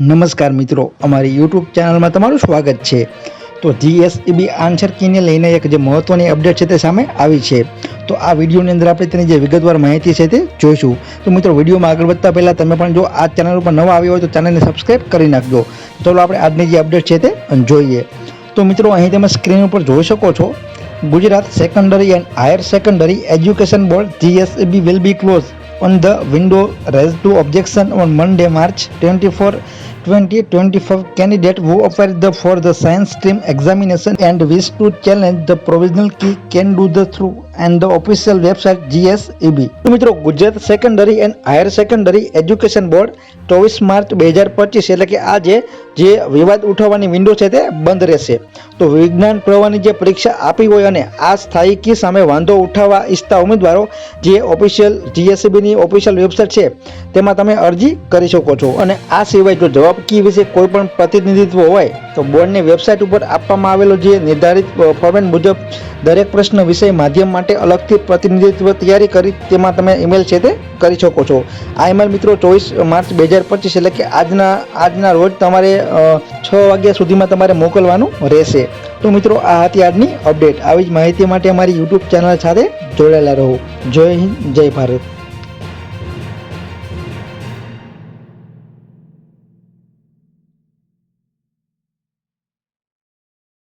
નમસ્કાર મિત્રો, અમારી યુટ્યુબ ચેનલમાં તમારું સ્વાગત છે. તો જીએસઈબી આન્સર કીને લઈને એક જે મહત્ત્વની અપડેટ છે તે સામે આવી છે. તો આ વિડીયોની અંદર આપણે તેની જે વિગતવાર માહિતી છે તે જોઈશું. તો મિત્રો, વિડીયોમાં આગળ વધતા પહેલાં તમે પણ જો આ ચેનલ ઉપર નવા આવ્યો હોય તો ચેનલને સબસ્ક્રાઈબ કરી નાખજો. ચલો આપણે આજની જે અપડેટ છે તે જોઈએ. તો મિત્રો, અહીં તમે સ્ક્રીન ઉપર જોઈ શકો છો, Gujarat secondary and higher secondary education board GSEB will be close on the window raised to objection on Monday, March 24, 2025 candidate who appeared the, for the science stream examination and wish to challenge the provisional key can do the through and the official website GSEB. તો મિત્રો Gujarat secondary and higher secondary education board ચોવીસ March બે હજાર પચીસ એટલે કે આજે જે વિવાદ ઉઠાવવાની વિન્ડો છે તે બંધ રહેશે તો વિજ્ઞાન પ્રવાહની જે પરીક્ષા આપી હોય અને આ સ્થાયી કી સામે વાંધો ઉઠાવવા ઈચ્છતા ઉમેદવારો જે ઓફિશિયલ જીએસસીબીની ઓફિશિયલ વેબસાઇટ છે, તેમાં તમે અરજી કરી શકો છો. અને આ સિવાય જો જવાબ કી વિશે કોઈ પણ પ્રતિનિધિત્વ હોય, તો બોર્ડની વેબસાઇટ ઉપર આપવામાં આવેલો જે નિર્ધારિત ફોર્મેટ મુજબ દરેક પ્રશ્ન વિષય માધ્યમ માટે અલગથી પ્રતિનિધિત્વ તૈયારી કરી, તેમાં તમે ઈમેલ છે તે કરી શકો છો. આ ઈમેલ મિત્રો ચોવીસ માર્ચ બે હજાર પચીસ, એટલે કે આજના આજના રોજ તમારે છ વાગ્યા સુધીમાં તમારે મોકલવાનું રહેશે. તો મિત્રો, આ હતી આજની અપડેટ આવી જ માહિતી માટે અમારી યુટ્યુબ ચેનલ સાથે જોડાયેલા રહો. જય હિન્દ, જય ભારત.